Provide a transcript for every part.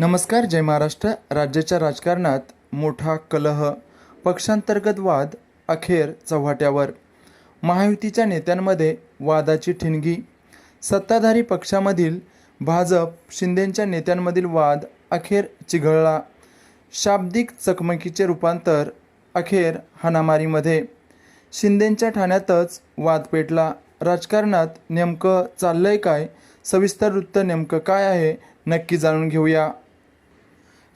नमस्कार जय महाराष्ट्र. राज्याच्या राजकारणात मोठा कलह पक्षांतर्गत वाद अखेर चव्हाट्यावर. महायुतीच्या नेत्यांमध्ये वादाची ठिणगी. सत्ताधारी पक्षामधील भाजप शिंदेंच्या नेत्यांमधील वाद अखेर चिघळला. शाब्दिक चकमकीचे रूपांतर अखेर हाणामारीमध्ये. शिंदेंच्या ठाण्यातच वाद पेटला. राजकारणात नेमकं चाललंय काय? सविस्तर वृत्त नेमकं काय आहे? नक्की जाणून घेऊया.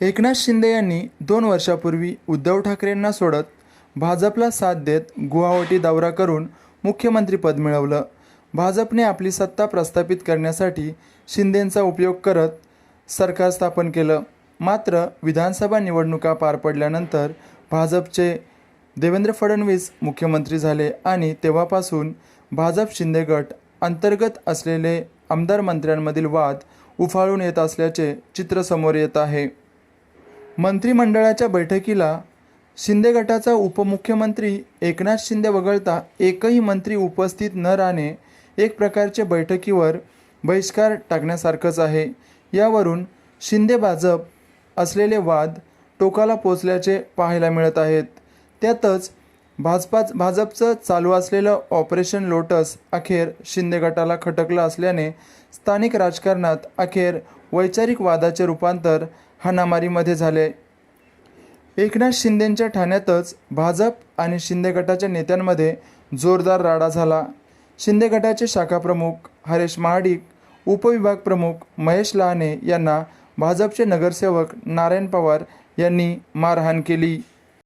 एकनाथ शिंदे यांनी दोन वर्षापूर्वी उद्धव ठाकरेंना सोडत भाजपला साथ देत गुवाहाटी दौरा करून मुख्यमंत्रीपद मिळवलं. भाजपने आपली सत्ता प्रस्थापित करण्यासाठी शिंदेंचा उपयोग करत सरकार स्थापन केलं. मात्र विधानसभा निवडणुका पार पडल्यानंतर भाजपचे देवेंद्र फडणवीस मुख्यमंत्री झाले आणि तेव्हापासून भाजप शिंदे गट अंतर्गत असलेले आमदार मंत्र्यांमधील वाद उफाळून येत असल्याचे चित्र समोर येत आहे. मंत्रिमंडळाच्या बैठकीला शिंदे गटाचा उपमुख्यमंत्री एकनाथ शिंदे वगळता एकही मंत्री उपस्थित न राहणे एक प्रकारचे बैठकीवर बहिष्कार टाकण्यासारखंच आहे. यावरून शिंदे भाजप असलेले वाद टोकाला पोचल्याचे पाहायला मिळत आहेत. त्यातच भाजपा भाजपचं चालू असलेलं ऑपरेशन लोटस अखेर शिंदे गटाला खटकलं असल्याने स्थानिक राजकारणात अखेर वैचारिक वादाचे रूपांतर हाणामारीमध्ये झाले. एकनाथ शिंदेंच्या ठाण्यातच भाजप आणि शिंदे गटाच्या नेत्यांमध्ये जोरदार राडा झाला. शिंदे गटाचे शाखाप्रमुख हरेश महाडिक उपविभाग प्रमुख महेश लहाने यांना भाजपचे नगरसेवक नारायण पवार यांनी मारहाण केली.